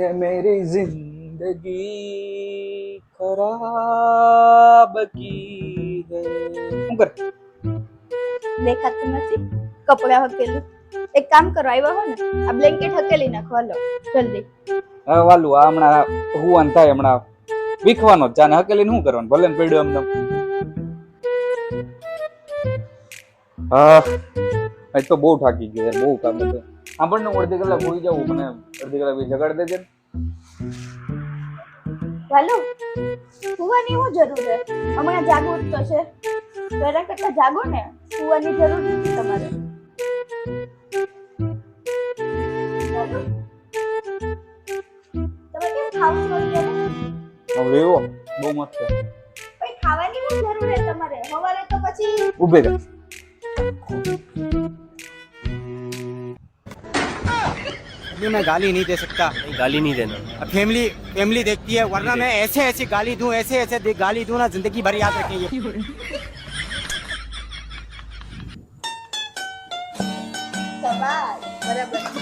ને મેરી જિંદગી ખરાબ કી શું કર દેખાતું નથી કપડા હકેલું એક કામ કરો આવ્યા હો ને આ બ્લેન્કેટ હકેલી નાખો હાલો જલ્દી હવે વાલું આ હમણાં હું હુવાન થાય હમણાં વિખવાનો જ જાને હકેલીને શું કરવાનું ભલે પડ્યો એમ હા આજ તો બહુ થાકી ગયો બહુ કામ હતું. આપણને અડધી કલાક હોઈ જવું મને અડધી કલાક જગાડ દેજે. હાલો સુવાની શું જરૂર છે? હમણાં જાગવું જ તો છે. જરા કરતા જાગો ને સુવાની જરૂર નથી તમારે. તમે કેમ ખાવ છો અત્યારે હવે બહુ મસ્ત છે. ખાવાની શું જરૂર છે તમારે. સવારે તો પછી ઉભે રહે. आदमी मैं गाली नहीं दे सकता। गाली नहीं देना। फैमिली फैमिली देखती है वरना मैं ऐसे ऐसी गाली दूँ ऐसे ऐसे गाली दूँ ना ज़िंदगी भर याद रखेंगे। सवाल बराबर।